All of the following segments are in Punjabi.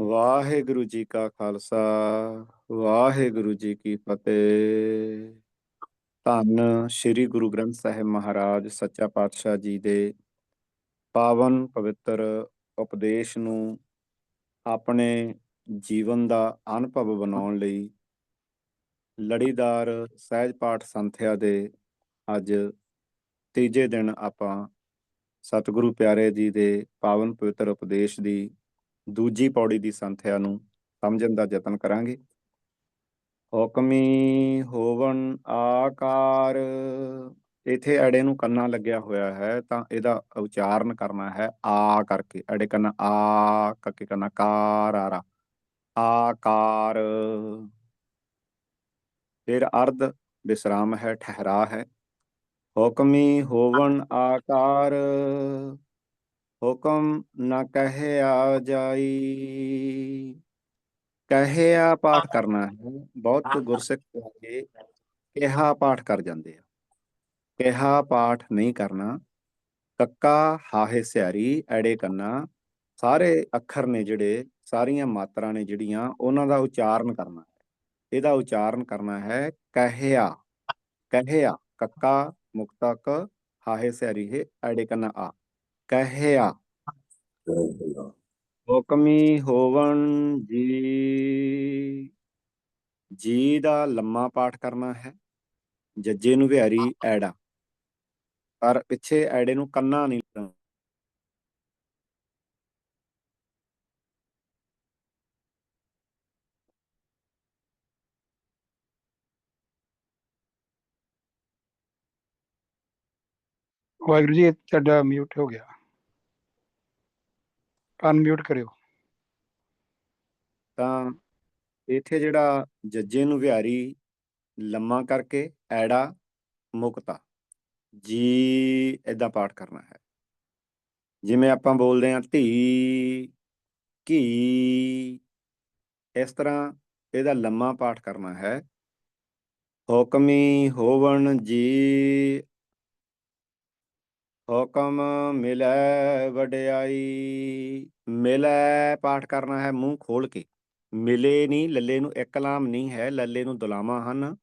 ਵਾਹਿਗੁਰੂ ਜੀ ਕਾ ਖਾਲਸਾ, ਵਾਹਿਗੁਰੂ ਜੀ ਕੀ ਫਤਿਹ। ਧੰਨ ਸ੍ਰੀ ਗੁਰੂ ਗ੍ਰੰਥ ਸਾਹਿਬ ਮਹਾਰਾਜ, ਸੱਚਾ ਪਾਤਸ਼ਾਹ ਜੀ ਦੇ ਪਾਵਨ ਪਵਿੱਤਰ ਉਪਦੇਸ਼ ਨੂੰ ਆਪਣੇ ਜੀਵਨ ਦਾ ਅਨੁਭਵ ਬਣਾਉਣ ਲਈ ਲੜੀਦਾਰ ਸਹਿਜ ਪਾਠ ਸੰਥਿਆ ਦੇ ਅੱਜ ਤੀਜੇ ਦਿਨ ਆਪਾਂ ਸਤਿਗੁਰੂ ਪਿਆਰੇ ਜੀ ਦੇ ਪਾਵਨ ਪਵਿੱਤਰ ਉਪਦੇਸ਼ ਦੀ ਦੂਜੀ ਪੌੜੀ ਦੀ ਸੰਥਿਆ ਨੂੰ ਸਮਝਣ ਦਾ ਯਤਨ ਕਰਾਂਗੇ। ਹੁਕਮੀ ਹੋਵਨ ਆਕਾਰ, ਇਥੇ ਅੜੇ ਨੂੰ ਕੰਨਾ ਲੱਗਿਆ ਹੋਇਆ ਹੈ, ਤਾਂ ਇਹਦਾ ਉਚਾਰਨ ਕਰਨਾ ਹੈ ਆ ਕਰਕੇ, ਅੜੇ ਕੰਨਾ ਆ ਕਰਕੇ ਕੰਨਾ ਕਾਰ ਆਰਾ ਆਕਾਰ। ਫਿਰ ਅਰਧ ਵਿਸਰਾਮ ਹੈ, ਠਹਿਰਾ ਹੈ। ਹੁਕਮੀ ਹੋਵਨ ਆਕਾਰ ਹੁਕਮ ਨ ਕਹਿਆ ਜਾਈ। ਕਹਿਆ ਪਾਠ ਕਰਨਾ ਹੈ। ਬਹੁਤ ਗੁਰਸਿੱਖ ਕਹੇ ਕਿਹਾ ਪਾਠ ਕਰ ਜਾਂਦੇ ਆ। ਕਿਹਾ ਪਾਠ ਨਹੀਂ ਕਰਨਾ। ਕੱਕਾ ਹਾਹੇ ਸਿਆਰੀ, ਐੜੇ ਕੰਨਾ। ਸਾਰੇ ਅੱਖਰ ਨੇ ਜਿਹੜੇ, ਸਾਰੀਆਂ ਮਾਤਰਾ ਨੇ ਜਿਹੜੀਆਂ, ਉਹਨਾਂ ਦਾ ਉਚਾਰਨ ਕਰਨਾ ਹੈ। ਇਹਦਾ ਉਚਾਰਨ ਕਰਨਾ ਹੈ, ਕਹਿਆ। ਕਹਿਆ, ਕੱਕਾ ਮੁਕਤਕ, ਹਾਹੇ ਸਿਆਰੀ, ਹੈ, ਐੜੇ ਕੰਨਾ, ਆ। ਕਹਿਆ। ਹੁਕਮੀ ਹੋਵਨ ਜੀ। ਜੀ ਦਾ ਲੰਮਾ ਪਾਠ ਕਰਨਾ ਹੈ। ਜੱਜੇ ਨੂੰ ਵਿਹਾਰੀ ਐੜਾ। ਪਰ ਪਿੱਛੇ ਐੜੇ ਨੂੰ ਕੰਨਾ ਨਹੀਂ ਲਾਉਣਾ ਵਾਹਿਗੁਰੂ ਜੀ ਇਹ ਤੁਹਾਡਾ ਮਿਊਟ ਹੋ ਗਿਆ। ਅਨਮਿਊਟ ਕਰਿਓ। ਤਾਂ ਇੱਥੇ ਜਿਹੜਾ ਜੱਜੇ ਨੂੰ ਵਿਹਾਰੀ, ਲੰਮਾ ਕਰਕੇ, ਐੜਾ, ਮੁਕਤਾ, ਜੀ ਇਦਾਂ ਪਾਠ ਕਰਨਾ ਹੈ। ਜਿਵੇਂ ਆਪਾਂ ਬੋਲਦੇ ਹਾਂ ਧੀ ਘੀ ਇਸ ਤਰ੍ਹਾਂ ਇਹਦਾ ਲੰਮਾ ਪਾਠ ਕਰਨਾ ਹੈ। ਹੁਕਮੀ ਹੋਵਣ ਜੀ ਹੁਕਮ ਮਿਲੈ ਵਡਿਆਈ, ਮਿਲੈ ਪਾਠ ਕਰਨਾ ਹੈ ਮੂੰਹ ਖੋਲ ਕੇ। ਮਿਲੇ ਨਹੀਂ, ਲੱਲੇ ਨੂੰ ਇੱਕ ਲਾਮ ਨਹੀਂ ਹੈ, ਲੱਲੇ ਨੂੰ ਦੁਲਾਮਾ ਹਨ।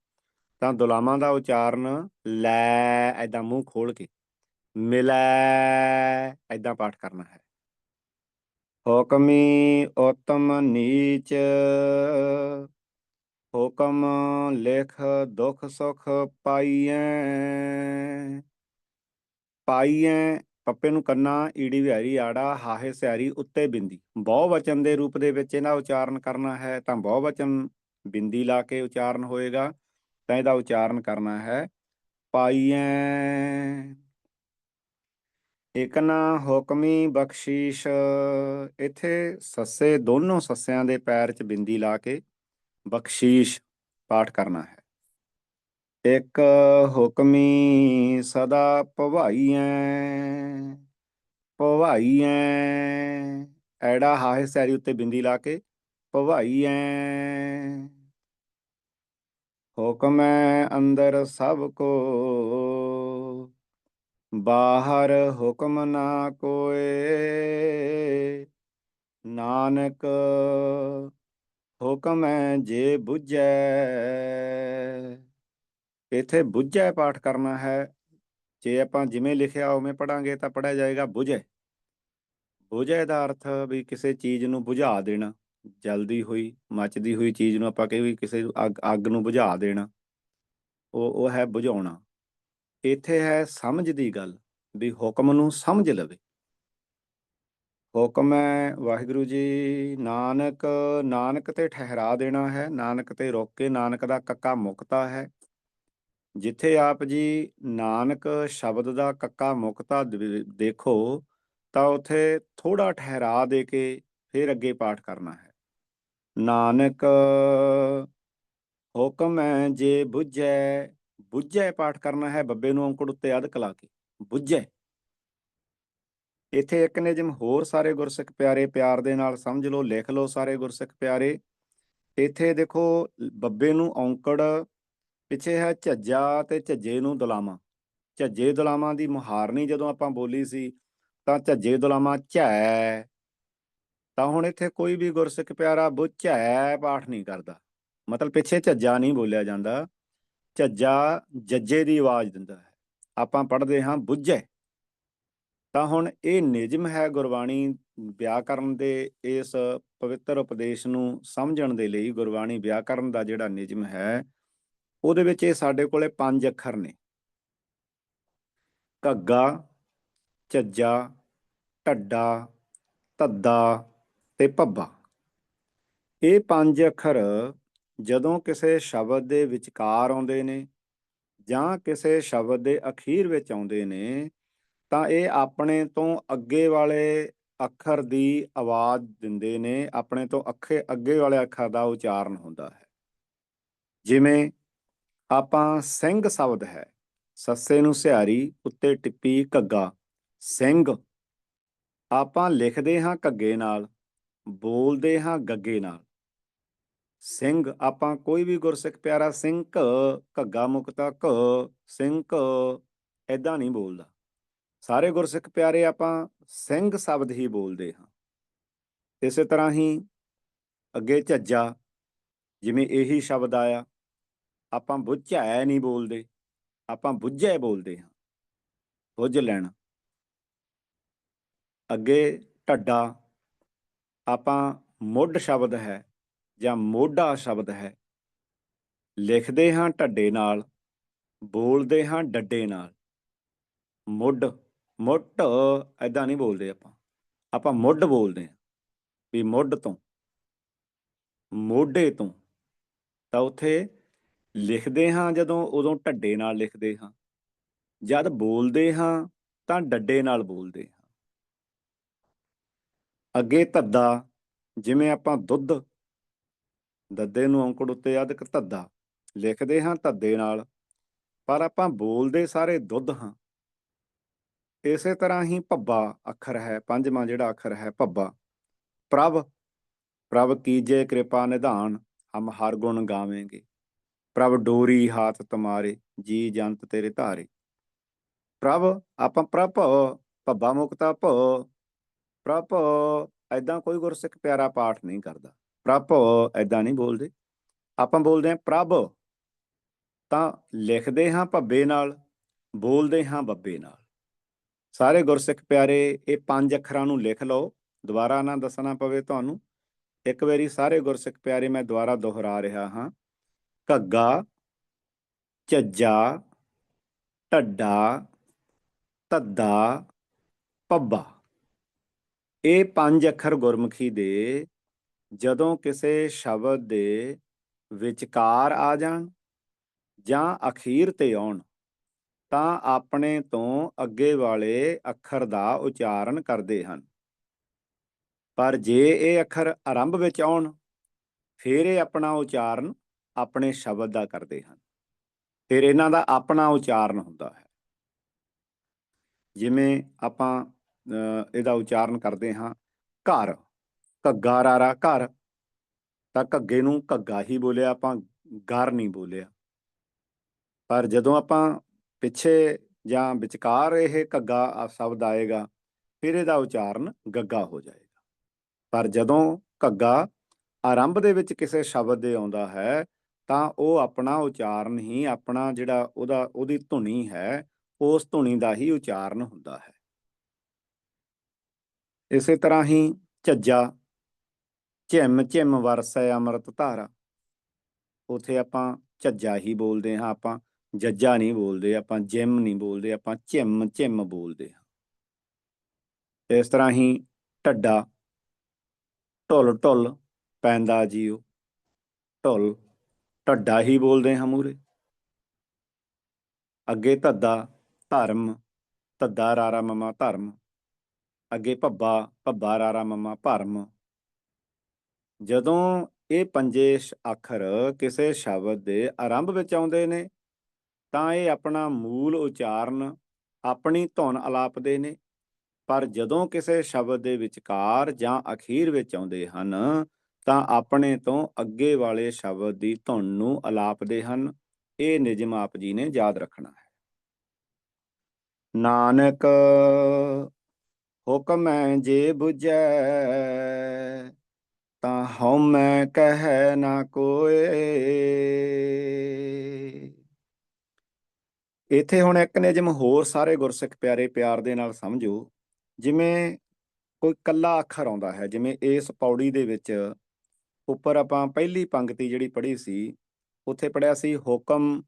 ਤਾਂ ਦੁਲਾਮਾਂ ਦਾ ਉਚਾਰਨ ਲੈ ਐਦਾਂ ਮੂੰਹ ਖੋਲ ਕੇ। ਮਿਲੈ ਐਦਾਂ ਪਾਠ ਕਰਨਾ ਹੈ। ਹੁਕਮੀ ਉਤਮ ਨੀਚ, ਹੁਕਮ ਲਿਖ ਦੁਖ ਸੁਖ ਪਾਈਐ। ਪਾਈਐ ਪੱਪੇ ਨੂੰ ਕੰਨਾ, ਈੜੀ ਵਿਹਾਰੀ, ਆੜਾ, ਹਾਹੇ ਸਿਆਰੀ ਉੱਤੇ ਬਿੰਦੀ। ਬਹੁ ਵਚਨ ਦੇ ਰੂਪ ਦੇ ਵਿੱਚ ਇਹਦਾ ਉਚਾਰਨ ਕਰਨਾ ਹੈ ਤਾਂ ਬਹੁ ਵਚਨ ਬਿੰਦੀ ਲਾ ਕੇ ਉਚਾਰਨ ਹੋਏਗਾ, ਤਾਂ ਇਹਦਾ ਉਚਾਰਨ ਕਰਨਾ ਹੈ। ਪਾਈਐ ਇਕ ਹੁਕਮੀ ਬਖਸ਼ੀਸ਼, ਇਥੇ ਸੱਸੇ, ਦੋਨੋਂ ਸੱਸਿਆਂ ਦੇ ਪੈਰ 'ਚ ਬਿੰਦੀ ਲਾ ਕੇ ਬਖਸ਼ੀਸ਼ ਪਾਠ ਕਰਨਾ ਹੈ। ਇੱਕ ਹੁਕਮੀ ਸਦਾ ਭਵਾਈਐ ਭਵਾਈਐ। ਐੜਾ ਹਾਹੇ ਸੈਰੀ ਉੱਤੇ ਬਿੰਦੀ ਲਾ ਕੇ, ਭਵਾਈਐ। ਹੁਕਮੈ ਅੰਦਰ ਸਭ ਕੋ, ਬਾਹਰ ਹੁਕਮ ਨਾ ਕੋਏ। ਨਾਨਕ, ਹੁਕਮੈ ਜੇ 부ਝੈ ਇੱਥੇ ਬੁੱਝੈ ਪਾਠ ਕਰਨਾ ਹੈ। ਜੇ ਆਪਾਂ ਜਿਵੇਂ ਲਿਖਿਆ ਉਵੇਂ ਪੜਾਂਗੇ ਤਾਂ ਪੜਿਆ ਜਾਏਗਾ ਬੁਝੈ। ਬੁਝੈ ਦਾ ਅਰਥ ਵੀ ਕਿਸੇ ਚੀਜ਼ ਨੂੰ ਬੁਝਾ ਦੇਣਾ। ਜਲਦੀ ਹੋਈ, ਮੱਚਦੀ ਹੋਈ ਚੀਜ਼ ਨੂੰ ਆਪਾਂ ਕਹੇ ਵੀ ਕਿਸੇ ਅੱਗ ਨੂੰ ਬੁਝਾ ਦੇਣਾ। ਉਹ ਉਹ ਹੈ ਬੁਝਾਉਣਾ। ਇੱਥੇ ਹੈ ਸਮਝ ਦੀ ਗੱਲ ਵੀ ਹੁਕਮ ਨੂੰ ਸਮਝ ਲਵੇ। ਹੁਕਮ ਹੈ ਵਾਹਿਗੁਰੂ ਜੀ, ਨਾਨਕ ਨਾਨਕ ਤੇ ਠਹਿਰਾ ਦੇਣਾ ਹੈ। ਨਾਨਕ ਤੇ ਰੋਕੇ ਨਾਨਕ ਦਾ ਕੱਕਾ ਮੁਕਤਾ ਹੈ। ਜਿੱਥੇ ਆਪ ਜੀ ਨਾਨਕ ਸ਼ਬਦ ਦਾ ਕੱਕਾ ਮੁਕਤਾ ਦੇਖੋ, ਤਾਂ ਉਥੇ ਥੋੜਾ ਠਹਿਰਾ ਦੇ ਕੇ ਫਿਰ ਅੱਗੇ ਪਾਠ ਕਰਨਾ ਹੈ। ਨਾਨਕ, ਹੁਕਮ ਹੈ ਜੇ ਬੁੱਝੈ ਬੁੱਝੈ ਪਾਠ ਕਰਨਾ ਹੈ ਬੱਬੇ ਨੂੰ ਅੰਕੜ ਉੱਤੇ ਅਦਕ ਲਾ ਕੇ, ਬੁੱਝੈ। ਇੱਥੇ ਇੱਕ ਨੇ ਜਿਮ ਹੋਰ ਸਾਰੇ ਗੁਰਸਿੱਖ ਪਿਆਰੇ, ਪਿਆਰ ਦੇ ਨਾਲ ਸਮਝ ਲਓ, ਲਿਖ ਲਓ ਸਾਰੇ ਗੁਰਸਿੱਖ ਪਿਆਰੇ। ਇੱਥੇ ਦੇਖੋ, ਬੱਬੇ ਨੂੰ ਔਂਕੜ ਪਿੱਛੇ ਹੈ ਝੱਜਾ ਤੇ ਝੱਜੇ ਨੂੰ ਦੁਲਾਮਾ। ਝੱਜੇ ਦੁਲਾਮਾ ਦੀ ਮੁਹਾਰਨੀ ਜਦੋਂ ਆਪਾਂ ਬੋਲੀ ਸੀ, ਤਾਂ ਝੱਜੇ ਦੁਲਾਮਾ ਝੈ। ਤਾਂ ਹੁਣ ਇੱਥੇ ਕੋਈ ਵੀ ਗੁਰਸਿੱਖ ਪਿਆਰਾ ਬੁੱਝੈ ਪਾਠ ਨਹੀਂ ਕਰਦਾ। ਮਤਲਬ ਪਿੱਛੇ ਝੱਜਾ ਨਹੀਂ ਬੋਲਿਆ ਜਾਂਦਾ। ਝੱਜਾ ਜੱਜੇ ਦੀ ਆਵਾਜ਼ ਦਿੰਦਾ ਹੈ। ਆਪਾਂ ਪੜ੍ਹਦੇ ਹਾਂ, ਬੁੱਝੈ। ਤਾਂ ਹੁਣ ਇਹ ਨਿਯਮ ਹੈ ਗੁਰਬਾਣੀ ਵਿਆਕਰਨ ਦੇ, ਇਸ ਪਵਿੱਤਰ ਉਪਦੇਸ਼ ਨੂੰ ਸਮਝਣ ਦੇ ਲਈ ਗੁਰਬਾਣੀ ਵਿਆਕਰਨ ਦਾ ਜਿਹੜਾ ਨਿਯਮ ਹੈ ਉਹਦੇ ਵਿੱਚ ਇਹ ਸਾਡੇ ਕੋਲੇ ਪੰਜ ਅੱਖਰ ਨੇ। ਘੱਗਾ, ਝੱਜਾ, ਢੱਡਾ, ਧੱਦਾ ਤੇ ਭੱਬਾ। ਇਹ ਪੰਜ ਅੱਖਰ ਜਦੋਂ ਕਿਸੇ ਸ਼ਬਦ ਦੇ ਵਿਚਕਾਰ ਆਉਂਦੇ ਨੇ ਜਾਂ ਕਿਸੇ ਸ਼ਬਦ ਦੇ ਅਖੀਰ ਵਿੱਚ ਆਉਂਦੇ ਨੇ, ਤਾਂ ਇਹ ਆਪਣੇ ਤੋਂ ਅੱਗੇ ਵਾਲੇ ਅੱਖਰ ਦੀ ਆਵਾਜ਼ ਦਿੰਦੇ ਨੇ। ਆਪਣੇ ਤੋਂ ਅੱਖੇ ਅੱਗੇ ਵਾਲੇ ਅੱਖਰ ਦਾ ਉਚਾਰਨ ਹੁੰਦਾ ਹੈ। ਜਿਵੇਂ ਆਪਾਂ ਸਿੰਘ ਸ਼ਬਦ ਹੈ। ਸੱਸੇ ਨੂੰ ਸਿਹਾਰੀ ਉੱਤੇ ਟਿੱਪੀ ਘੱਗਾ। ਸਿੰਘ ਆਪਾਂ ਲਿਖਦੇ ਹਾਂ ਘੱਗੇ ਨਾਲ ਬੋਲਦੇ ਹਾਂ ਗੱਗੇ ਨਾਲ। ਸਿੰਘ ਆਪਾਂ ਕੋਈ ਵੀ ਗੁਰਸਿੱਖ ਪਿਆਰਾ ਸਿੰਘ ਘ, ਘੱਗਾ ਮੁਕਤਾ ਘ ਸਿੰਘ ਐਦਾਂ ਨਹੀਂ ਬੋਲਦਾ। ਸਾਰੇ ਗੁਰਸਿੱਖ ਪਿਆਰੇ ਆਪਾਂ ਸਿੰਘ ਸ਼ਬਦ ਹੀ ਬੋਲਦੇ ਹਾਂ। ਇਸੇ ਤਰ੍ਹਾਂ ਹੀ ਅੱਗੇ ਝੱਜਾ ਜਿਵੇਂ ਇਹੀ ਸ਼ਬਦ ਆਇਆ ਆਪਾਂ ਬੁੱਝੈ ਨਹੀਂ ਬੋਲਦੇ, ਆਪਾਂ ਬੁੱਝੈ ਬੋਲਦੇ ਹਾਂ, ਬੁੱਝ ਲੈਣਾ। ਅੱਗੇ ਢੱਡਾ, ਆਪਾਂ ਮੁੱਢ ਸ਼ਬਦ ਹੈ ਜਾਂ ਮੋਢਾ ਸ਼ਬਦ ਹੈ, ਲਿਖਦੇ ਹਾਂ ਢੱਡੇ ਨਾਲ, ਬੋਲਦੇ ਹਾਂ ਡੱਡੇ ਨਾਲ। ਮੁੱਢ ਮੁੱਢ ਐਦਾਂ ਨਹੀਂ ਬੋਲਦੇ ਆਪਾਂ ਆਪਾਂ ਮੁੱਢ ਬੋਲਦੇ ਹਾਂ, ਵੀ ਮੁੱਢ ਤੋਂ, ਮੋਢੇ ਤੋਂ। ਤਾਂ ਉੱਥੇ ਲਿਖਦੇ ਹਾਂ ਜਦੋਂ ਉਦੋਂ ਢੱਡੇ ਨਾਲ ਲਿਖਦੇ ਹਾਂ। ਜਦ ਬੋਲਦੇ ਹਾਂ ਤਾਂ ਡੱਡੇ ਨਾਲ ਬੋਲਦੇ ਹਾਂ। ਅੱਗੇ ਧੱਦਾ, ਜਿਵੇਂ ਆਪਾਂ ਦੁੱਧ, ਦੱਦੇ ਨੂੰ ਔਂਕੜ ਉੱਤੇ ਅਧਿਕ ਧੱਦਾ, ਲਿਖਦੇ ਹਾਂ ਧੱਦੇ ਨਾਲ। ਪਰ ਆਪਾਂ ਬੋਲਦੇ ਸਾਰੇ ਦੁੱਧ ਹਾਂ। ਇਸੇ ਤਰ੍ਹਾਂ ਹੀ ਭੱਬਾ ਅੱਖਰ ਹੈ, ਪੰਜਵਾਂ ਜਿਹੜਾ ਅੱਖਰ ਹੈ ਭੱਬਾ। ਪ੍ਰਭ ਪ੍ਰਭ ਕੀਜੇ ਕਿਰਪਾ ਨਿਧਾਨ, ਹਮ ਹਰ ਗੁਣ ਗਾਵੇਂਗੇ। ਪ੍ਰਭ ਡੋਰੀ ਹਾਥ ਤੁਮਾਰੇ, ਜੀ ਜੰਤ ਤੇਰੇ ਧਾਰੇ। ਪ੍ਰਭ, ਆਪਾਂ ਪ੍ਰਭ ਭੱਬਾ ਮੁਕਤਾ ਭ ਪ੍ਰਭ ਐਦਾਂ ਕੋਈ ਗੁਰਸਿੱਖ ਪਿਆਰਾ ਪਾਠ ਨਹੀਂ ਕਰਦਾ। ਪ੍ਰਭ ਐਦਾਂ ਨਹੀਂ ਬੋਲਦੇ। ਆਪਾਂ ਬੋਲਦੇ ਹਾਂ ਪ੍ਰਭ। ਤਾਂ ਲਿਖਦੇ ਹਾਂ ਭੱਬੇ ਨਾਲ, ਬੋਲਦੇ ਹਾਂ ਬੱਬੇ ਨਾਲ। ਸਾਰੇ ਗੁਰਸਿੱਖ ਪਿਆਰੇ, ਇਹ ਪੰਜ ਅੱਖਰਾਂ ਨੂੰ ਲਿਖ ਲਓ। ਦੁਬਾਰਾ ਨਾ ਦੱਸਣਾ ਪਵੇ ਤੁਹਾਨੂੰ। ਇੱਕ ਵਾਰੀ ਸਾਰੇ ਗੁਰਸਿੱਖ ਪਿਆਰੇ, ਮੈਂ ਦੁਬਾਰਾ ਦੁਹਰਾ ਰਿਹਾ ਹਾਂ। ਘੱਗਾ ਝੱਜਾ ਢੱਡਾ, ਧੱਦਾ ਪੱਬਾ ਇਹ ਪੰਜ ਅੱਖਰ ਗੁਰਮੁਖੀ ਦੇ, ਜਦੋਂ ਕਿਸੇ ਸ਼ਬਦ ਦੇ ਵਿਚਕਾਰ ਆ ਜਾਣ ਜਾਂ ਅਖੀਰ ਤੇ ਆਉਣ, ਤਾਂ ਆਪਣੇ ਤੋਂ ਅੱਗੇ ਵਾਲੇ ਅੱਖਰ ਦਾ ਉਚਾਰਨ ਕਰਦੇ ਹਨ। ਪਰ ਜੇ ਇਹ ਅੱਖਰ ਆਰੰਭ ਵਿੱਚ ਆਉਣ, ਫਿਰ ਇਹ ਆਪਣਾ ਉਚਾਰਨ ਆਪਣੇ ਸ਼ਬਦ ਦਾ ਕਰਦੇ ਹਨ। ਫਿਰ ਇਹਨਾਂ ਦਾ ਆਪਣਾ ਉਚਾਰਨ ਹੁੰਦਾ ਹੈ। ਜਿਵੇਂ ਆਪਾਂ ਇਹਦਾ ਉਚਾਰਨ ਕਰਦੇ ਹਾਂ, ਘਰ। ਘੱਗਾ ਰਾਰਾ ਘਰ। ਤਾਂ ਘੱਗੇ ਨੂੰ ਘੱਗਾ ਹੀ ਬੋਲਿਆ, ਆਪਾਂ ਗਰ ਨਹੀਂ ਬੋਲਿਆ। ਪਰ ਜਦੋਂ ਆਪਾਂ ਪਿੱਛੇ ਜਾਂ ਵਿਚਕਾਰ ਇਹ ਘੱਗਾ ਸ਼ਬਦ ਆਏਗਾ, ਫਿਰ ਇਹਦਾ ਉਚਾਰਨ ਗੱਗਾ ਹੋ ਜਾਏਗਾ। ਪਰ ਜਦੋਂ ਘੱਗਾ ਆਰੰਭ ਦੇ ਵਿੱਚ ਕਿਸੇ ਸ਼ਬਦ ਦੇ ਆਉਂਦਾ ਹੈ ਤਾਂ ਉਹ ਆਪਣਾ ਉਚਾਰਨ ਹੀ ਆਪਣਾ ਜਿਹੜਾ ਉਹਦਾ, ਉਹਦੀ ਧੁਨੀ ਹੈ, ਉਸ ਧੁਨੀ ਦਾ ਹੀ ਉਚਾਰਨ ਹੁੰਦਾ ਹੈ। ਇਸੇ ਤਰ੍ਹਾਂ ਹੀ ਝੱਜਾ ਝਿਮ ਝਿਮ ਵਰਸੈ ਅੰਮ੍ਰਿਤ ਧਾਰਾ। ਉਥੇ ਆਪਾਂ ਝੱਜਾ ਹੀ ਬੋਲਦੇ ਹਾਂ, ਆਪਾਂ ਜੱਜਾ ਨਹੀਂ ਬੋਲਦੇ, ਆਪਾਂ ਜਿਮ ਨਹੀਂ ਬੋਲਦੇ, ਆਪਾਂ ਝਿਮ ਝਿਮ ਬੋਲਦੇ ਹਾਂ। ਇਸ ਤਰ੍ਹਾਂ ਹੀ ਢੱਡਾ ਢੁੱਲ ਢੁੱਲ ਪੈਂਦਾ ਜੀਓ, ਢੁੱਲ ਢੱਡਾ ਹੀ ਬੋਲਦੇ ਹਾਂ ਮੂਰੇ ਅੱਗੇ ਧੱਦਾ ਧਰਮ, ਧੱਦਾ ਰਾਰਾ ਮਮਾ ਧਰਮ। ਅੱਗੇ ਭੱਬਾ ਭੱਬਾ ਰਾਰਾ ਮਮਾ ਭਰਮ। ਜਦੋਂ ਇਹ ਪੰਜੇ ਅੱਖਰ ਕਿਸੇ ਸ਼ਬਦ ਦੇ ਆਰੰਭ ਵਿੱਚ ਆਉਂਦੇ ਨੇ, ਤਾਂ ਇਹ ਆਪਣਾ ਮੂਲ ਉਚਾਰਨ, ਆਪਣੀ ਧੁਨ ਅਲਾਪਦੇ ਨੇ। ਪਰ ਜਦੋਂ ਕਿਸੇ ਸ਼ਬਦ ਦੇ ਵਿਚਕਾਰ ਜਾਂ ਅਖੀਰ ਵਿੱਚ ਆਉਂਦੇ ਹਨ ਤਾਂ ਆਪਣੇ ਤੋਂ ਅੱਗੇ ਵਾਲੇ ਸ਼ਬਦ ਦੀ ਧੁਨ ਨੂੰ ਅਲਾਪਦੇ ਹਨ। ਇਹ ਨਿਯਮ ਆਪ ਜੀ ਨੇ ਯਾਦ ਰੱਖਣਾ ਹੈ। ਨਾਨਕ, ਹੁਕਮੈ ਜੇ 부ਜੈ ਤਾਂ ਹਉਮੈ ਕਹਿ ਨਾ ਕੋਏ। ਇਥੇ ਹੁਣ ਇੱਕ ਨਿਯਮ ਹੋਰ ਸਾਰੇ ਗੁਰਸਿੱਖ ਪਿਆਰੇ ਪਿਆਰ ਦੇ ਨਾਲ ਸਮਝੋ। ਜਿਵੇਂ ਕੋਈ ਕੱਲਾ ਅੱਖਰ ਆਉਂਦਾ ਹੈ, ਜਿਵੇਂ ਇਸ ਪੌੜੀ ਦੇ ਵਿੱਚ ਉੱਪਰ ਆਪਾਂ ਪਹਿਲੀ ਪੰਕਤੀ ਜਿਹੜੀ ਪੜ੍ਹੀ ਸੀ, ਉੱਥੇ ਪੜਿਆ ਸੀ, ਹੁਕਮ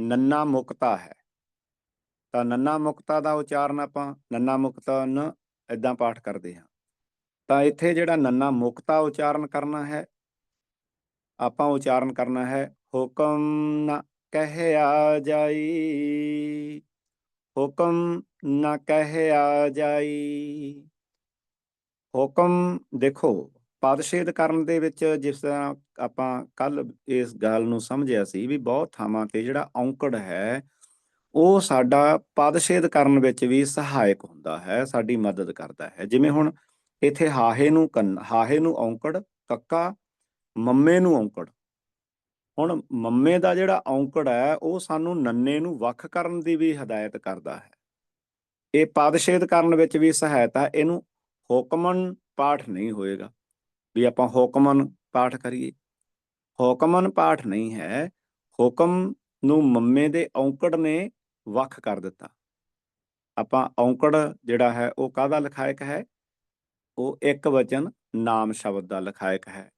ਨੰਨਾ ਮੁਕਤਾ ਹੈ। ਤਾਂ ਨੰਨਾ ਮੁਕਤਾ ਦਾ ਉਚਾਰਨ ਆਪਾਂ ਨੰਨਾ ਮੁਕਤਾ ਨ ਇਦਾਂ ਪਾਠ ਕਰਦੇ ਹਾਂ। ਤਾਂ ਇੱਥੇ ਜਿਹੜਾ ਨੰਨਾ ਮੁਕਤਾ ਉਚਾਰਨ ਕਰਨਾ ਹੈ, ਆਪਾਂ ਉਚਾਰਨ ਕਰਨਾ ਹੈ, ਹੁਕਮ ਨ ਕਹਿਆ ਜਾਈ। ਹੁਕਮ ਨ ਕਹਿਆ ਜਾਈ। ਹੁਕਮ ਦੇਖੋ ਪਦਛੇਦ ਕਰਨ ਦੇ ਵਿੱਚ ਜਿਸ ਤਰ੍ਹਾਂ ਆਪਾਂ ਕੱਲ ਇਸ ਗੱਲ ਨੂੰ ਸਮਝਿਆ ਸੀ ਵੀ ਬਹੁਤ ਥਾਵਾਂ ਤੇ ਜਿਹੜਾ ਔਂਕੜ ਹੈ, ਉਹ ਸਾਡਾ ਪਦਛੇਦ ਕਰਨ ਵਿੱਚ ਵੀ ਸਹਾਇਕ ਹੁੰਦਾ ਹੈ, ਸਾਡੀ ਮਦਦ ਕਰਦਾ ਹੈ। ਜਿਵੇਂ ਹੁਣ ਇੱਥੇ ਹਾਹੇ ਨੂੰ ਕੰਨ, ਹਾਹੇ ਨੂੰ ਔਂਕੜ, ਕੱਕਾ, ਮੰਮੇ ਨੂੰ ਔਂਕੜ। ਹੁਣ ਮੰਮੇ ਦਾ ਜਿਹੜਾ ਔਂਕੜ ਹੈ, ਉਹ ਸਾਨੂੰ ਨੰਨੇ ਨੂੰ ਵੱਖ ਕਰਨ ਦੀ ਵੀ ਹਦਾਇਤ ਕਰਦਾ ਹੈ। ਇਹ ਪਦਛੇਦ ਕਰਨ ਵਿੱਚ ਵੀ ਸਹਾਇਤਾ, ਇਹਨੂੰ ਹੁਕਮਨ ਪਾਠ ਨਹੀਂ ਹੋਏਗਾ। ਵੀ ਆਪਾਂ ਹੁਕਮਨ ਪਾਠ ਕਰੀਏ। ਹੁਕਮਨ ਪਾਠ ਨਹੀਂ ਹੈ, ਹੁਕਮ ਨੂੰ ਮੰਮੇ ਦੇ ਔਂਕੜ ਨੇ ਵੱਖ ਕਰ ਦਿੱਤਾ। ਆਪਾਂ ਔਂਕੜ ਜਿਹੜਾ ਹੈ, ਉਹ ਕਾਹਦਾ ਲਿਖਾਇਕ ਹੈ? ਉਹ ਇੱਕ ਵਚਨ ਨਾਮ ਸ਼ਬਦ ਦਾ ਲਿਖਾਇਕ ਹੈ।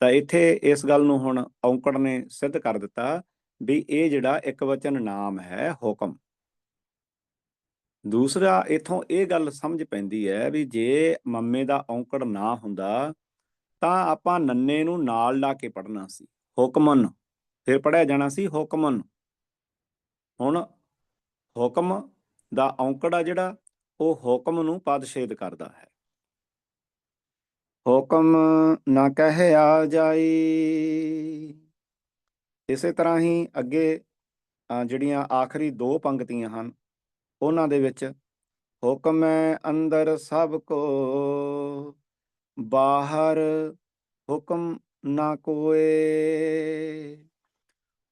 ਤਾਂ ਇੱਥੇ ਇਸ ਗੱਲ ਨੂੰ ਹੁਣ ਔਂਕੜ ਨੇ ਸਿੱਧ ਕਰ ਦਿੱਤਾ ਵੀ ਇਹ ਜਿਹੜਾ ਇੱਕ ਵਚਨ ਨਾਮ ਹੈ, ਹੁਕਮ। ਦੂਸਰਾ, ਇਥੋਂ ਇਹ ਗੱਲ ਸਮਝ ਪੈਂਦੀ ਹੈ ਵੀ ਜੇ ਮੰਮੇ ਦਾ ਔਂਕੜ ਨਾ ਹੁੰਦਾ, ਤਾਂ ਆਪਾਂ ਨੰਨੇ ਨੂੰ ਨਾਲ ਲਾ ਕੇ ਪੜਨਾ ਸੀ, ਹੁਕਮਨ। ਫਿਰ ਪੜਿਆ ਜਾਣਾ ਸੀ ਹੁਕਮਨ। ਹੁਣ ਹੁਕਮ ਦਾ ਔਂਕੜ ਆ ਜਿਹੜਾ, ਉਹ ਹੁਕਮ ਨੂੰ ਪਦਸ਼ੇਦ ਕਰਦਾ ਹੈ। ਹੁਕਮ ਨਾ ਕਹਿਆ ਜਾਈ। ਇਸੇ ਤਰ੍ਹਾਂ ਹੀ ਅੱਗੇ ਜਿਹੜੀਆਂ ਆਖਰੀ ਦੋ ਪੰਕਤੀਆਂ ਹਨ ਉਹਨਾਂ ਦੇ ਵਿੱਚ, ਹੁਕਮ ਹੈ ਅੰਦਰ ਸਭ ਕੋ, ਬਾਹਰ ਹੁਕਮ ਨਾ ਕੋਏ।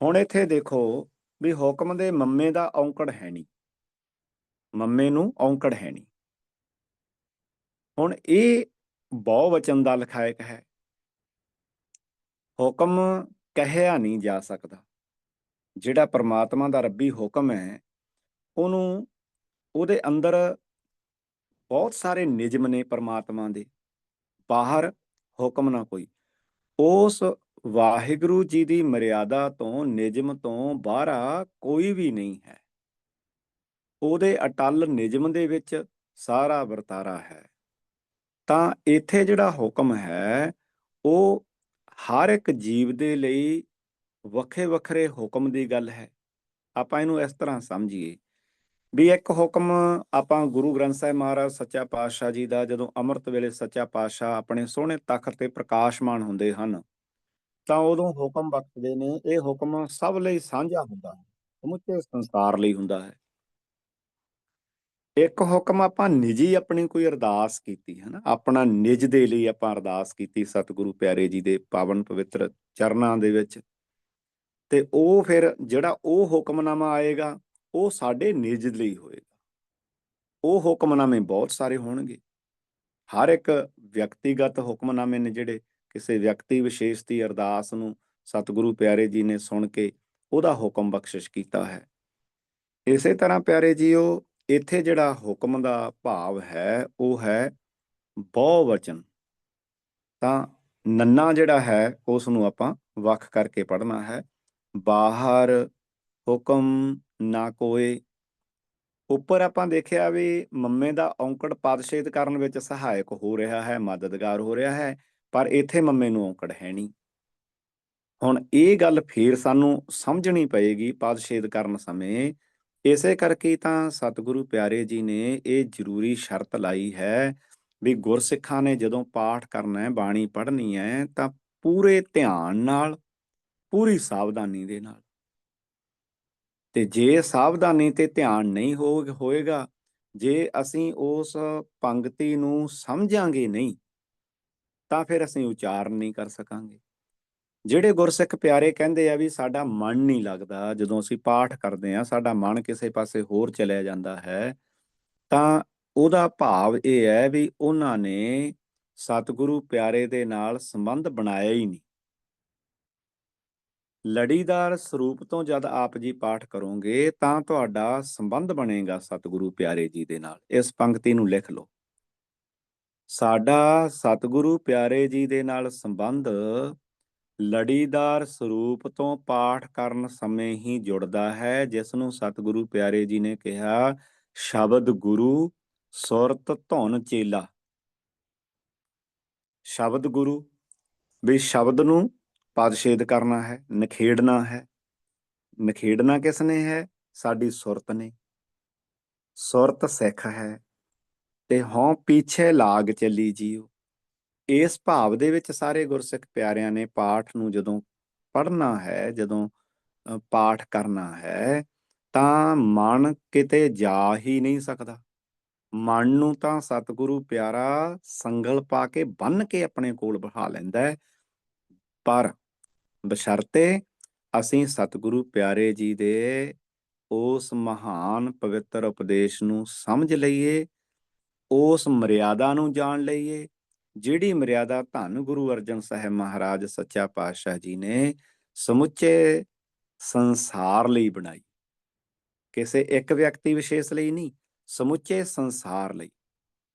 ਹੁਣ ਇੱਥੇ ਦੇਖੋ ਵੀ ਹੁਕਮ ਦੇ ਮੰਮੇ ਦਾ ਔਂਕੜ ਹੈ ਨਹੀਂ। ਮੰਮੇ ਨੂੰ ਔਂਕੜ ਹੈ ਨਹੀਂ। ਹੁਣ ਇਹ ਬਹੁ ਵਚਨ ਦਾ ਲਿਖਾਇਕ ਹੈ। ਹੁਕਮ ਕਹਿਆ ਨਹੀਂ ਜਾ ਸਕਦਾ। ਜਿਹੜਾ ਪਰਮਾਤਮਾ ਦਾ ਰੱਬੀ ਹੁਕਮ ਹੈ, ਉਹਨੂੰ ਉਹਦੇ ਅੰਦਰ ਬਹੁਤ ਸਾਰੇ ਨਿਯਮ ਨੇ ਪਰਮਾਤਮਾ ਦੇ। ਬਾਹਰ ਹੁਕਮ ਨਾ ਕੋਈ। ਉਸ ਵਾਹਿਗੁਰੂ ਜੀ ਦੀ ਮਰਿਆਦਾ ਤੋਂ, ਨਿਯਮ ਤੋਂ ਬਾਹਰਾ ਕੋਈ ਵੀ ਨਹੀਂ ਹੈ। ਉਹਦੇ ਅਟਲ ਨਿਯਮ ਦੇ ਵਿੱਚ ਸਾਰਾ ਵਰਤਾਰਾ ਹੈ। ਤਾਂ ਇੱਥੇ ਜਿਹੜਾ ਹੁਕਮ ਹੈ, ਉਹ ਹਰ ਇੱਕ ਜੀਵ ਦੇ ਲਈ ਵੱਖਰੇ ਵੱਖਰੇ ਹੁਕਮ ਦੀ ਗੱਲ ਹੈ। ਆਪਾਂ ਇਹਨੂੰ ਇਸ ਤਰ੍ਹਾਂ ਸਮਝੀਏ। ਵੀ ਇੱਕ ਹੁਕਮ ਆਪਾਂ ਗੁਰੂ ਗ੍ਰੰਥ ਸਾਹਿਬ ਮਹਾਰਾਜ ਸੱਚਾ ਪਾਤਸ਼ਾਹ ਜੀ ਦਾ, ਜਦੋਂ ਅੰਮ੍ਰਿਤ ਵੇਲੇ ਸੱਚਾ ਪਾਤਸ਼ਾਹ ਆਪਣੇ ਸੋਹਣੇ ਤਖਤ ਤੇ ਪ੍ਰਕਾਸ਼ਮਾਨ ਹੁੰਦੇ ਹਨ, ਤਾਂ ਉਦੋਂ ਹੁਕਮ ਬਖਸ਼ਦੇ ਨੇ, ਇਹ ਹੁਕਮ ਸਭ ਲਈ ਸਾਂਝਾ ਹੁੰਦਾ ਹੈ, ਸਮੁੱਚੇ ਸੰਸਾਰ ਲਈ ਹੁੰਦਾ ਹੈ। ਇੱਕ ਹੁਕਮ ਆਪਾਂ ਨਿੱਜੀ ਆਪਣੀ ਕੋਈ ਅਰਦਾਸ ਕੀਤੀ ਹੈ ਨਾ ਆਪਣਾ ਨਿੱਜ ਦੇ ਲਈ ਆਪਾਂ ਅਰਦਾਸ ਕੀਤੀ ਸਤਿਗੁਰੂ ਪਿਆਰੇ ਜੀ ਦੇ ਪਾਵਨ ਪਵਿੱਤਰ ਚਰਨਾਂ ਦੇ ਵਿੱਚ, ਤੇ ਉਹ ਫਿਰ ਜਿਹੜਾ ਉਹ ਹੁਕਮਨਾਮਾ ਆਏਗਾ ਉਹ ਸਾਡੇ ਨਿਜ ਲਈ ਹੋਏਗਾ। ਉਹ ਹੁਕਮਨਾਮੇ ਬਹੁਤ ਸਾਰੇ ਹੋਣਗੇ। ਹਰ ਇੱਕ ਵਿਅਕਤੀਗਤ ਹੁਕਮਨਾਮੇ ਨੇ ਜਿਹੜੇ ਕਿਸੇ ਵਿਅਕਤੀ ਵਿਸ਼ੇਸ਼ ਦੀ ਅਰਦਾਸ ਨੂੰ ਸਤਿਗੁਰੂ ਪਿਆਰੇ ਜੀ ਨੇ ਸੁਣ ਕੇ ਉਹਦਾ ਹੁਕਮ ਬਖਸ਼ਿਸ਼ ਕੀਤਾ ਹੈ। ਇਸੇ ਤਰ੍ਹਾਂ ਪਿਆਰੇ ਜੀਓ, ਇੱਥੇ ਜਿਹੜਾ ਹੁਕਮ ਦਾ ਭਾਵ ਹੈ, ਉਹ ਹੈ ਬਹੁ ਵਚਨ ਤਾਂ ਨੰਨਾ ਜਿਹੜਾ ਹੈ, ਉਸ ਨੂੰ ਆਪਾਂ ਵੱਖ ਕਰਕੇ ਪੜ੍ਹਨਾ ਹੈ। ਬਾਹਰ ਹੁਕਮ ਨਾ ਕੋਏ ਉੱਪਰ ਆਪਾਂ ਦੇਖਿਆ ਵੀ ਮੰਮੇ ਦਾ ਔਂਕੜ ਪਦਛੇਦ ਕਰਨ ਵਿੱਚ ਸਹਾਇਕ ਹੋ ਰਿਹਾ ਹੈ, ਮਦਦਗਾਰ ਹੋ ਰਿਹਾ ਹੈ, ਪਰ ਇੱਥੇ ਮੰਮੇ ਨੂੰ ਔਂਕੜ ਹੈ ਨਹੀਂ। ਹੁਣ ਇਹ ਗੱਲ ਫੇਰ ਸਾਨੂੰ ਸਮਝਣੀ ਪਏਗੀ ਪਦਛੇਦ ਕਰਨ ਸਮੇਂ। ਇਸੇ ਕਰਕੇ ਤਾਂ ਸਤਿਗੁਰੂ ਪਿਆਰੇ ਜੀ ਨੇ ਇਹ ਜ਼ਰੂਰੀ ਸ਼ਰਤ ਲਾਈ ਹੈ ਵੀ ਗੁਰਸਿੱਖਾਂ ਨੇ ਜਦੋਂ ਪਾਠ ਕਰਨਾ ਹੈ, ਬਾਣੀ ਪੜ੍ਹਨੀ ਹੈ, ਤਾਂ ਪੂਰੇ ਧਿਆਨ ਨਾਲ, ਪੂਰੀ ਸਾਵਧਾਨੀ ਦੇ ਨਾਲ ਤੇ ਜੇ ਸਾਵਧਾਨੀ ਤੇ ਧਿਆਨ ਨਹੀਂ ਹੋ, ਹੋਏਗਾ, ਜੇ ਅਸੀਂ ਉਸ ਪੰਕਤੀ ਨੂੰ ਸਮਝਾਂਗੇ ਨਹੀਂ, ਤਾਂ ਫਿਰ ਅਸੀਂ ਉਚਾਰਨ ਨਹੀਂ ਕਰ ਸਕਾਂਗੇ। ਜਿਹੜੇ ਗੁਰਸਿੱਖ ਪਿਆਰੇ ਕਹਿੰਦੇ ਆ ਵੀ ਸਾਡਾ ਮਨ ਨਹੀਂ ਲੱਗਦਾ, ਜਦੋਂ ਅਸੀਂ ਪਾਠ ਕਰਦੇ ਆ ਸਾਡਾ ਮਨ ਕਿਸੇ ਪਾਸੇ ਹੋਰ ਚਲਿਆ ਜਾਂਦਾ ਹੈ, ਤਾਂ ਉਹਦਾ ਭਾਵ ਇਹ ਹੈ ਵੀ ਉਹਨਾਂ ਨੇ ਸਤਿਗੁਰੂ ਪਿਆਰੇ ਦੇ ਨਾਲ ਸੰਬੰਧ ਬਣਾਇਆ ਹੀ ਨਹੀਂ। ਲੜੀਦਾਰ ਸਰੂਪ ਤੋਂ ਜਦ ਆਪ ਜੀ ਪਾਠ ਕਰੋਗੇ, ਤਾਂ ਤੁਹਾਡਾ ਸੰਬੰਧ ਬਣੇਗਾ ਸਤਿਗੁਰੂ ਪਿਆਰੇ ਜੀ ਦੇ ਨਾਲ। ਇਸ ਪੰਕਤੀ ਨੂੰ ਲਿਖ ਲਓ। ਸਾਡਾ ਸਤਿਗੁਰੂ ਪਿਆਰੇ ਜੀ ਦੇ ਨਾਲ ਸੰਬੰਧ ਲੜੀਦਾਰ ਸਰੂਪ ਤੋਂ ਪਾਠ ਕਰਨ ਸਮੇਂ ਹੀ ਜੁੜਦਾ ਹੈ, ਜਿਸ ਨੂੰ ਸਤਿਗੁਰੂ ਪਿਆਰੇ ਜੀ ਨੇ ਕਿਹਾ, ਸ਼ਬਦ ਗੁਰੂ ਸੁਰਤ ਧੁਨ ਚੇਲਾ। ਸ਼ਬਦ ਗੁਰੂ ਵੀ ਸ਼ਬਦ ਨੂੰ ਪਦਛੇਦ ਕਰਨਾ ਹੈ, ਨਖੇੜਨਾ ਹੈ। ਨਖੇੜਨਾ ਕਿਸ ਨੇ ਹੈ? ਸਾਡੀ ਸੁਰਤ ਨੇ। ਸੁਰਤ ਸਿੱਖ ਹੈ ਤੇ ਹਉ ਪਿੱਛੇ ਲਾਗ ਚੱਲੀ ਜੀਓ। ਇਸ ਭਾਵ ਦੇ ਵਿੱਚ ਸਾਰੇ ਗੁਰਸਿੱਖ ਪਿਆਰਿਆਂ ਨੇ ਪਾਠ ਨੂੰ ਜਦੋਂ ਪੜ੍ਹਨਾ ਹੈ, ਜਦੋਂ ਪਾਠ ਕਰਨਾ ਹੈ, ਤਾਂ ਮਨ ਕਿਤੇ ਜਾ ਹੀ ਨਹੀਂ ਸਕਦਾ। ਮਨ ਨੂੰ ਤਾਂ ਸਤਿਗੁਰੂ ਪਿਆਰਾ ਸੰਗਲ ਪਾ ਕੇ ਬੰਨ ਕੇ ਆਪਣੇ ਕੋਲ ਬਿਠਾ ਲੈਂਦਾ ਹੈ, ਪਰ ਬਸ਼ਰਤੇ ਅਸੀਂ ਸਤਿਗੁਰੂ ਪਿਆਰੇ ਜੀ ਦੇ ਉਸ ਮਹਾਨ ਪਵਿੱਤਰ ਉਪਦੇਸ਼ ਨੂੰ ਸਮਝ ਲਈਏ, ਉਸ ਮਰਿਆਦਾ ਨੂੰ ਜਾਣ ਲਈਏ, ਜਿਹੜੀ ਮਰਿਆਦਾ ਧੰਨ ਗੁਰੂ ਅਰਜਨ ਸਾਹਿਬ ਮਹਾਰਾਜ ਸੱਚਾ ਪਾਤਸ਼ਾਹ ਜੀ ਨੇ ਸਮੁੱਚੇ ਸੰਸਾਰ ਲਈ ਬਣਾਈ। ਕਿਸੇ ਇੱਕ ਵਿਅਕਤੀ ਵਿਸ਼ੇਸ਼ ਲਈ ਨਹੀਂ, ਸਮੁੱਚੇ ਸੰਸਾਰ ਲਈ।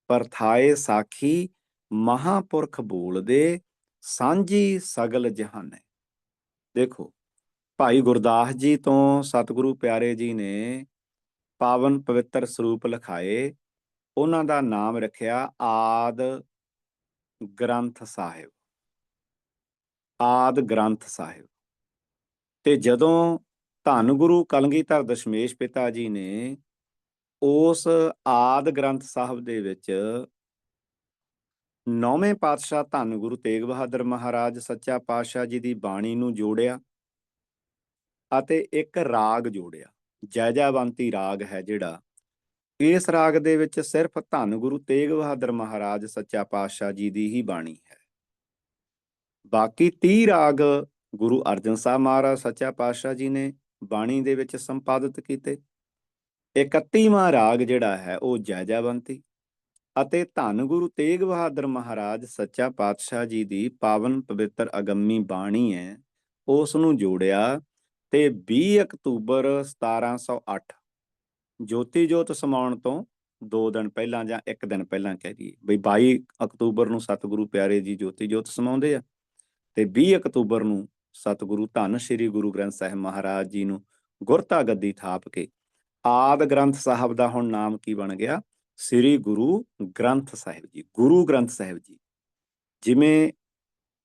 ਪਰਥਾਏ ਸਾਖੀ ਮਹਾਪੁਰਖ ਬੋਲਦੇ ਸਾਂਝੀ ਸਗਲ ਜਹਾਨੇ ਦੇਖੋ, ਭਾਈ ਗੁਰਦਾਸ ਜੀ ਤੋਂ ਸਤਿਗੁਰੂ ਪਿਆਰੇ ਜੀ ਨੇ ਪਾਵਨ ਪਵਿੱਤਰ ਸਰੂਪ ਲਿਖਾਏ, ਉਹਨਾਂ ਦਾ ਨਾਮ ਰੱਖਿਆ ਆਦ ਗ੍ਰੰਥ ਸਾਹਿਬ। ਆਦ ਗ੍ਰੰਥ ਸਾਹਿਬ। ਤੇ ਜਦੋਂ ਧੰਨ ਗੁਰੂ ਕਲਗੀਧਰ ਦਸ਼ਮੇਸ਼ ਪਿਤਾ ਜੀ ਨੇ ਉਸ ਆਦ ਗ੍ਰੰਥ ਸਾਹਿਬ ਦੇ ਵਿੱਚ ਨੌਵੇਂ ਪਾਤਸ਼ਾਹ ਧੰਨ ਗੁਰੂ ਤੇਗ ਬਹਾਦਰ ਮਹਾਰਾਜ ਸੱਚਾ ਪਾਤਸ਼ਾਹ ਜੀ ਦੀ ਬਾਣੀ ਨੂੰ ਜੋੜਿਆ ਅਤੇ ਇੱਕ ਰਾਗ ਜੋੜਿਆ। ਜੈਜਾਵੰਤੀ ਰਾਗ ਹੈ ਜਿਹੜਾ ਇਸ ਰਾਗ ਦੇ ਵਿੱਚ ਸਿਰਫ ਧੰਨ ਗੁਰੂ ਤੇਗ ਬਹਾਦਰ ਮਹਾਰਾਜ ਸੱਚਾ ਪਾਤਸ਼ਾਹ ਜੀ ਦੀ ਹੀ ਬਾਣੀ ਹੈ। ਬਾਕੀ 30 ਰਾਗ ਗੁਰੂ ਅਰਜਨ ਸਾਹਿਬ ਮਹਾਰਾਜ ਸੱਚਾ ਪਾਤਸ਼ਾਹ ਜੀ ਨੇ ਬਾਣੀ ਦੇ ਵਿੱਚ ਸੰਪਾਦਿਤ ਕੀਤੇ। 31ਵਾਂ ਰਾਗ ਜਿਹੜਾ ਹੈ ਉਹ ਜੈਜਾਵੰਤੀ ਅਤੇ ਧੰਨ ਗੁਰੂ ਤੇਗ ਬਹਾਦਰ ਮਹਾਰਾਜ ਸੱਚਾ ਪਾਤਸ਼ਾਹ ਜੀ ਦੀ ਪਾਵਨ ਪਵਿੱਤਰ ਅਗੰਮੀ ਬਾਣੀ ਹੈ ਉਸ ਨੂੰ ਜੋੜਿਆ ਤੇ 20 ਅਕਤੂਬਰ 1708 ਜੋਤੀ ਜੋਤ ਸਮਾਉਣ ਤੋਂ 2 ਦਿਨ ਪਹਿਲਾਂ ਜਾਂ 1 ਦਿਨ ਪਹਿਲਾਂ ਕਹਿ ਦਈਏ, ਬਈ 22 ਅਕਤੂਬਰ ਨੂੰ ਸਤਿਗੁਰੂ ਪਿਆਰੇ ਜੀ ਜੋਤੀ ਜੋਤ ਸਮਾਉਂਦੇ ਆ ਤੇ 20 ਅਕਤੂਬਰ ਨੂੰ ਸਤਿਗੁਰੂ ਧੰਨ ਸ੍ਰੀ ਗੁਰੂ ਗ੍ਰੰਥ ਸਾਹਿਬ ਮਹਾਰਾਜ ਜੀ ਨੂੰ ਗੁਰਤਾ ਗੱਦੀ ਥਾਪ ਕੇ ਆਦ ਗ੍ਰੰਥ ਸਾਹਿਬ ਦਾ ਹੁਣ ਨਾਮ ਕੀ ਬਣ ਗਿਆ? ਸ੍ਰੀ ਗੁਰੂ ਗ੍ਰੰਥ ਸਾਹਿਬ ਜੀ, ਗੁਰੂ ਗ੍ਰੰਥ ਸਾਹਿਬ ਜੀ, ਜਿਵੇਂ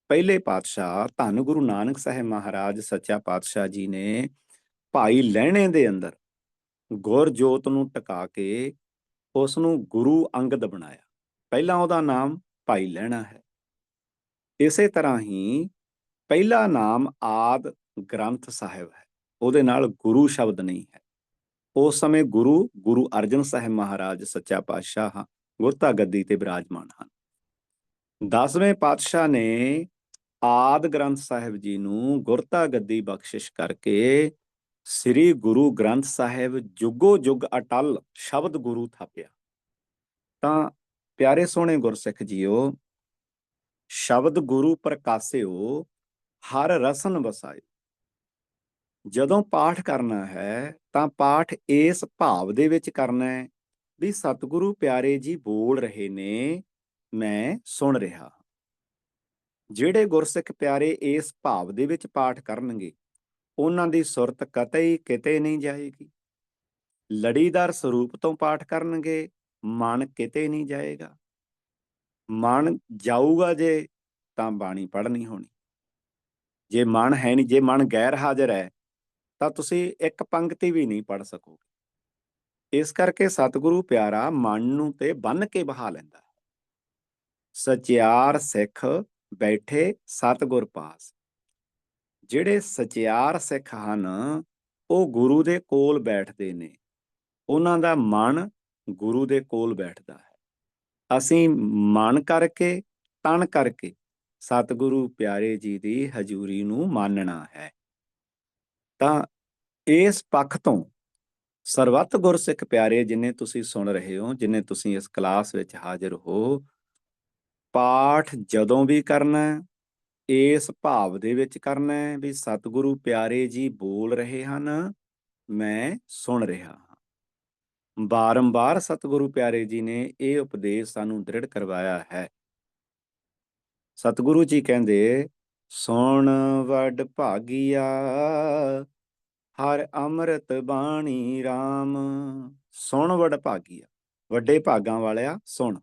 ਪਹਿਲੇ ਪਾਤਸ਼ਾਹ ਧੰਨ ਗੁਰੂ ਨਾਨਕ ਸਾਹਿਬ ਮਹਾਰਾਜ ਸੱਚਾ ਪਾਤਸ਼ਾਹ ਜੀ ਨੇ ਭਾਈ ਲਹਿਣੇ ਦੇ ਅੰਦਰ ਗੁਰ ਜੋਤ ਨੂੰ ਟਿਕਾ ਕੇ ਉਸ ਨੂੰ ਗੁਰੂ ਅੰਗਦ ਬਣਾਇਆ। ਪਹਿਲਾਂ ਉਹਦਾ ਨਾਮ ਭਾਈ ਲਹਿਣਾ ਹੈ। ਇਸੇ ਤਰ੍ਹਾਂ ਹੀ ਪਹਿਲਾ ਨਾਮ ਆਦ ਗ੍ਰੰਥ ਸਾਹਿਬ ਹੈ। ਉਹਦੇ ਨਾਲ ਗੁਰੂ ਸ਼ਬਦ ਨਹੀਂ ਹੈ। ਉਸ ਸਮੇਂ ਗੁਰੂ ਗੁਰੂ ਅਰਜਨ ਸਾਹਿਬ ਮਹਾਰਾਜ ਸੱਚਾ ਪਾਤਸ਼ਾਹ ਗੁਰਤਾ ਗੱਦੀ ਤੇ ਬਿਰਾਜਮਾਨ ਹਨ। 10ਵੇਂ ਪਾਤਸ਼ਾਹ ਨੇ ਆਦ ਗ੍ਰੰਥ ਸਾਹਿਬ ਜੀ ਨੂੰ ਗੁਰਤਾ ਗੱਦੀ ਬਖਸ਼ਿਸ਼ ਕਰਕੇ ਸ੍ਰੀ ਗੁਰੂ ਗ੍ਰੰਥ ਸਾਹਿਬ ਜੁਗੋ ਜੁਗ ਅਟਲ ਸ਼ਬਦ ਗੁਰੂ ਥਾਪਿਆ। ਤਾਂ ਪਿਆਰੇ ਸੋਹਣੇ ਗੁਰਸਿੱਖ ਜੀਓ, ਸ਼ਬਦ ਗੁਰੂ ਪ੍ਰਕਾਸਿਓ, ਹਰ ਰਸਨ ਵਸਾਇ ਜਦੋਂ ਪਾਠ ਕਰਨਾ ਹੈ, ਤਾਂ ਪਾਠ ਇਸ ਭਾਵ ਦੇ ਵਿੱਚ ਕਰਨਾ ਹੈ ਵੀ ਸਤਿਗੁਰੂ ਪਿਆਰੇ ਜੀ ਬੋਲ ਰਹੇ ਨੇ, ਮੈਂ ਸੁਣ ਰਿਹਾ। ਜਿਹੜੇ ਗੁਰਸਿੱਖ ਪਿਆਰੇ ਇਸ ਭਾਵ ਦੇ ਵਿੱਚ ਪਾਠ ਕਰਨਗੇ, ਉਹਨਾਂ ਦੀ ਸੁਰਤ ਕਤਈ ਕਿਤੇ ਨਹੀਂ ਜਾਏਗੀ। ਲੜੀਦਾਰ ਸਰੂਪ ਤੋਂ ਪਾਠ ਕਰਨਗੇ, ਮਨ ਕਿਤੇ ਨਹੀਂ ਜਾਏਗਾ। ਮਨ ਜਾਊਗਾ ਜੇ, ਤਾਂ ਬਾਣੀ ਪੜ੍ਹਨੀ ਹੋਣੀ। ਜੇ ਮਨ ਹੈ ਨਹੀਂ, ਜੇ ਮਨ ਗੈਰ ਹਾਜ਼ਰ ਹੈ ਤਾਂ ਤੁਸੀਂ ਇੱਕ ਪੰਕਤੀ ਵੀ ਨਹੀਂ ਪੜ੍ਹ ਸਕੋਗੇ। ਇਸ ਕਰਕੇ ਸਤਿਗੁਰੂ ਪਿਆਰਾ ਮਨ ਨੂੰ ਤੇ ਬੰਨ ਕੇ ਬਹਾ ਲੈਂਦਾ ਹੈ। ਸਚਿਆਰ ਸਿੱਖ ਬੈਠੇ ਸਤਿਗੁਰ ਪਾਸ। ਜਿਹੜੇ ਸਚਿਆਰ ਸਿੱਖ ਹਨ, ਉਹ ਗੁਰੂ ਦੇ ਕੋਲ ਬੈਠਦੇ ਨੇ। ਉਹਨਾਂ ਦਾ ਮਨ ਗੁਰੂ ਦੇ ਕੋਲ ਬੈਠਦਾ ਹੈ। ਅਸੀਂ ਮਨ ਕਰਕੇ, ਤਨ ਕਰਕੇ ਸਤਿਗੁਰੂ ਪਿਆਰੇ ਜੀ ਦੀ ਹਜ਼ੂਰੀ ਨੂੰ ਮੰਨਣਾ ਹੈ। ਤਾਂ ਇਸ ਪੱਖ ਤੋਂ ਸਰਬੱਤ ਗੁਰਸਿੱਖ ਪਿਆਰੇ, ਜਿਨੇ ਤੁਸੀਂ ਸੁਣ ਰਹੇ ਹੋ, ਜਿਨੇ ਤੁਸੀਂ ਇਸ ਕਲਾਸ ਵਿੱਚ ਹਾਜ਼ਰ ਹੋ, ਪਾਠ ਜਦੋਂ ਵੀ ਕਰਨਾ ਇਸ ਭਾਵ ਦੇ ਵਿੱਚ ਕਰਨਾ ਹੈ ਵੀ ਸਤਿਗੁਰੂ ਪਿਆਰੇ ਜੀ ਬੋਲ ਰਹੇ ਹਨ, ਮੈਂ ਸੁਣ ਰਿਹਾ ਹਾਂ। ਬਾਰੰਬਾਰ ਸਤਿਗੁਰੂ ਪਿਆਰੇ ਜੀ ਨੇ ਇਹ ਉਪਦੇਸ਼ ਸਾਨੂੰ ਦ੍ਰਿੜ ਕਰਵਾਇਆ ਹੈ। ਸਤਿਗੁਰੂ ਜੀ ਕਹਿੰਦੇ ਸੁਣ ਵਡ ਭਾਗੀਆ, ਹਰ ਅੰਮ੍ਰਿਤ ਬਾਣੀ RAM ਸੁਣ ਵਡ ਭਾਗੀਆ, ਵੱਡੇ ਭਾਗਾਂ ਵਾਲਿਆ ਸੁਣ।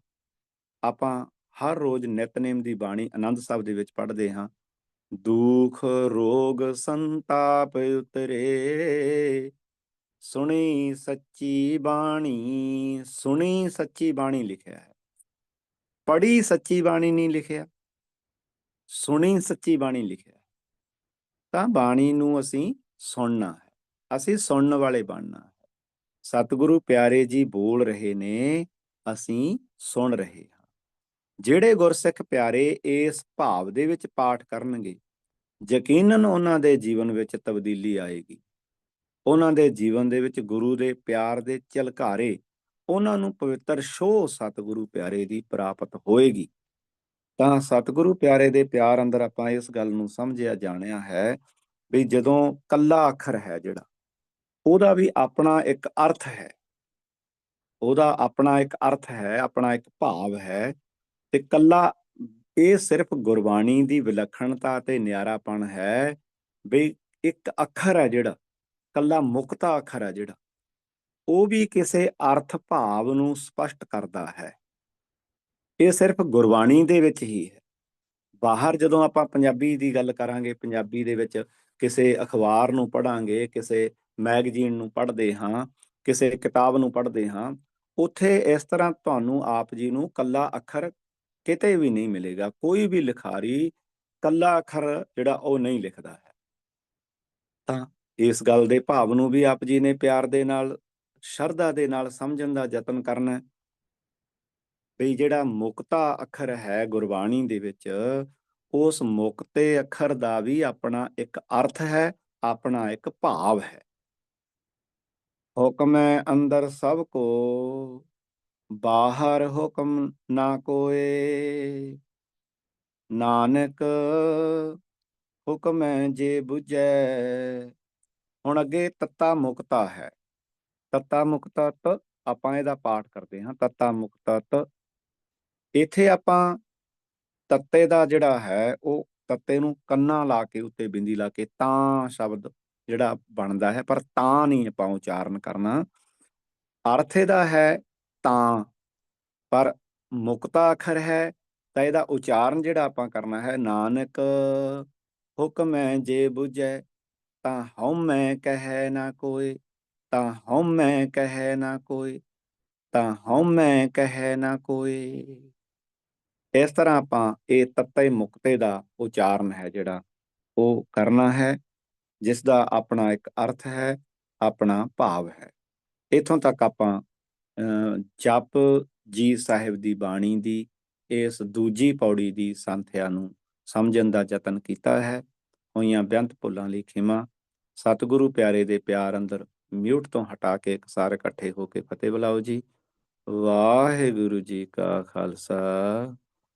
ਆਪਾਂ ਹਰ ਰੋਜ਼ ਨਿਤਨੇਮ ਦੀ ਬਾਣੀ ਆਨੰਦ ਸਾਹਿਬ ਦੇ ਵਿੱਚ ਪੜ੍ਹਦੇ ਹਾਂ। ਦੁਖ, ਰੋਗ, ਸੰਤਾਪ ਉਤਰੇ। ਸੁਣੀ ਸੱਚੀ ਬਾਣੀ, ਸੁਣੀ ਸੱਚੀ ਬਾਣੀ ਲਿਖਿਆ ਹੈ। ਪੜੀ ਸੱਚੀ ਬਾਣੀ ਨਹੀਂ ਲਿਖਿਆ। ਸੁਣੀ ਸੱਚੀ ਬਾਣੀ ਲਿਖਿਆ ਤਾਂ ਬਾਣੀ ਨੂੰ ਅਸੀਂ ਸੁਣਨਾ ਹੈ। ਅਸੀਂ ਸੁਣਨ ਵਾਲੇ ਬਣਨਾ ਹੈ। ਸਤਿਗੁਰੂ ਪਿਆਰੇ ਜੀ ਬੋਲ ਰਹੇ ਨੇ, ਅਸੀਂ ਸੁਣ ਰਹੇ ਹਾਂ। ਜਿਹੜੇ ਗੁਰਸਿੱਖ ਪਿਆਰੇ ਇਸ ਭਾਵ ਦੇ ਵਿੱਚ ਪਾਠ ਕਰਨਗੇ, ਯਕੀਨਨ ਉਹਨਾਂ ਦੇ ਜੀਵਨ ਵਿੱਚ ਤਬਦੀਲੀ ਆਏਗੀ। ਉਹਨਾਂ ਦੇ ਜੀਵਨ ਦੇ ਵਿੱਚ ਗੁਰੂ ਦੇ ਪਿਆਰ ਦੇ ਝਲਕਾਰੇ, ਉਹਨਾਂ ਨੂੰ ਪਵਿੱਤਰ ਸ਼ੋਹ ਸਤਿਗੁਰੂ ਪਿਆਰੇ ਦੀ ਪ੍ਰਾਪਤ ਹੋਏਗੀ। ਤਾਂ ਸਤਿਗੁਰੂ ਪਿਆਰੇ ਦੇ ਪਿਆਰ ਅੰਦਰ ਆਪਾਂ ਇਸ ਗੱਲ ਨੂੰ ਸਮਝਿਆ, ਜਾਣਿਆ ਹੈ ਵੀ ਜਦੋਂ ਕੱਲਾ ਅੱਖਰ ਹੈ ਜਿਹੜਾ, ਉਹਦਾ ਵੀ ਆਪਣਾ ਇੱਕ ਅਰਥ ਹੈ। ਉਹਦਾ ਆਪਣਾ ਇੱਕ ਅਰਥ ਹੈ, ਆਪਣਾ ਇੱਕ ਭਾਵ ਹੈ ਤੇ ਕੱਲਾ, ਇਹ ਸਿਰਫ ਗੁਰਬਾਣੀ ਦੀ ਵਿਲੱਖਣਤਾ ਤੇ ਨਿਆਰਾਪਣ ਹੈ ਵੀ ਇੱਕ ਅੱਖਰ ਹੈ ਜਿਹੜਾ, ਕੱਲਾ ਮੁਕਤਾ ਅੱਖਰ ਹੈ ਜਿਹੜਾ, ਉਹ ਵੀ ਕਿਸੇ ਅਰਥ ਭਾਵ ਨੂੰ ਸਪਸ਼ਟ ਕਰਦਾ ਹੈ। ਇਹ ਸਿਰਫ ਗੁਰਬਾਣੀ ਦੇ ਵਿੱਚ ਹੀ ਹੈ। ਬਾਹਰ ਜਦੋਂ ਆਪਾਂ ਪੰਜਾਬੀ ਦੀ ਗੱਲ ਕਰਾਂਗੇ, ਪੰਜਾਬੀ ਦੇ ਵਿੱਚ ਕਿਸੇ ਅਖਬਾਰ ਨੂੰ ਪੜਾਂਗੇ ਕਿਸੇ ਮੈਗਜ਼ੀਨ ਨੂੰ ਪੜ੍ਹਦੇ ਹਾਂ, ਕਿਸੇ ਕਿਤਾਬ ਨੂੰ ਪੜ੍ਹਦੇ ਹਾਂ, ਉੱਥੇ ਇਸ ਤਰ੍ਹਾਂ ਤੁਹਾਨੂੰ ਆਪ ਜੀ ਨੂੰ ਕੱਲਾ ਅੱਖਰ ਕਿਤੇ ਵੀ ਨਹੀਂ ਮਿਲੇਗਾ। ਕੋਈ ਵੀ ਲਿਖਾਰੀ ਕੱਲਾ ਅੱਖਰ ਜਿਹੜਾ ਉਹ ਨਹੀਂ ਲਿਖਦਾ ਹੈ। ਤਾਂ ਇਸ ਗੱਲ ਦੇ ਭਾਵ ਨੂੰ ਵੀ ਆਪ ਜੀ ਨੇ ਪਿਆਰ ਦੇ ਨਾਲ, ਸ਼ਰਧਾ ਦੇ ਨਾਲ ਸਮਝਣ ਦਾ ਯਤਨ ਕਰਨਾ ਵੀ ਜਿਹੜਾ ਮੁਕਤਾ ਅੱਖਰ ਹੈ ਗੁਰਬਾਣੀ ਦੇ ਵਿੱਚ, ਉਸ ਮੁਕਤੇ ਅੱਖਰ ਦਾ ਵੀ ਆਪਣਾ ਇੱਕ ਅਰਥ ਹੈ, ਆਪਣਾ ਇੱਕ ਭਾਵ ਹੈ। ਹੁਕਮ ਹੈ ਅੰਦਰ ਸਭ ਕੋ, ਬਾਹਰ ਹੁਕਮ ਨਾ ਕੋਏ। ਨਾਨਕ, ਹੁਕਮ ਹੈ ਜੇ 부ਜੈ ਹੁਣ ਅੱਗੇ ਤੱਤਾ ਮੁਕਤਾ ਹੈ। ਤੱਤਾ ਮੁਕਤਾ ਤ ਆਪਾਂ ਇਹਦਾ ਪਾਠ ਕਰਦੇ ਹਾਂ। ਤੱਤਾ ਮੁਕਤਾ ਤ ਇੱਥੇ ਆਪਾਂ ਤੱਤੇ ਦਾ ਜਿਹੜਾ ਹੈ, ਉਹ ਤੱਤੇ ਨੂੰ ਕੰਨਾਂ ਲਾ ਕੇ ਉੱਤੇ ਬਿੰਦੀ ਲਾ ਕੇ ਤਾਂ ਸ਼ਬਦ ਜਿਹੜਾ ਬਣਦਾ ਹੈ, ਪਰ ਤਾਂ ਨਹੀਂ ਆਪਾਂ ਉਚਾਰਨ ਕਰਨਾ। ਅਰਥ ਇਹਦਾ ਹੈ ਤਾਂ, ਪਰ ਮੁਕਤਾ ਅੱਖਰ ਹੈ, ਤਾਂ ਇਹਦਾ ਉਚਾਰਨ ਜਿਹੜਾ ਆਪਾਂ ਕਰਨਾ ਹੈ, ਨਾਨਕ ਹੁਕਮ ਹੈ ਜੇ 부ਜੈ ਤਾਂ ਹਉ ਮੈਂ ਕਹੈ ਨਾ ਕੋਈ ਤਾਂ ਹਉ ਮੈਂ ਕਹੈ ਨਾ ਕੋਈ ਤਾਂ ਹਉ ਮੈਂ ਕਹੈ ਨਾ ਕੋਈ ਇਸ ਤਰ੍ਹਾਂ ਆਪਾਂ ਇਹ ਤੱਤੇ ਮੁਕਤੇ ਦਾ ਉਚਾਰਨ ਹੈ ਜਿਹੜਾ ਉਹ ਕਰਨਾ ਹੈ ਜਿਸ ਦਾ ਆਪਣਾ ਇੱਕ ਅਰਥ ਹੈ, ਆਪਣਾ ਭਾਵ ਹੈ। ਇਥੋਂ ਤੱਕ ਆਪਾਂ ਜਪ ਜੀ ਸਾਹਿਬ ਦੀ ਬਾਣੀ ਦੀ, ਇਸ ਦੂਜੀ ਪੌੜੀ ਦੀ ਸੰਥਿਆ ਨੂੰ ਸਮਝਣ ਦਾ ਯਤਨ ਕੀਤਾ ਹੈ। ਹੋਈਆਂ ਬੇਅੰਤ ਭੁੱਲਾਂ ਲਈ ਖਿਮਾ, ਸਤਿਗੁਰੂ ਪਿਆਰੇ ਦੇ ਪਿਆਰ ਅੰਦਰ ਮਿਊਟ ਤੋਂ ਹਟਾ ਕੇ ਇੱਕ ਸਾਰੇ ਇਕੱਠੇ ਹੋ ਕੇ ਫਤਿਹ ਬੁਲਾਓ ਜੀ। ਵਾਹਿਗੁਰੂ ਜੀ ਕਾ ਖਾਲਸਾ।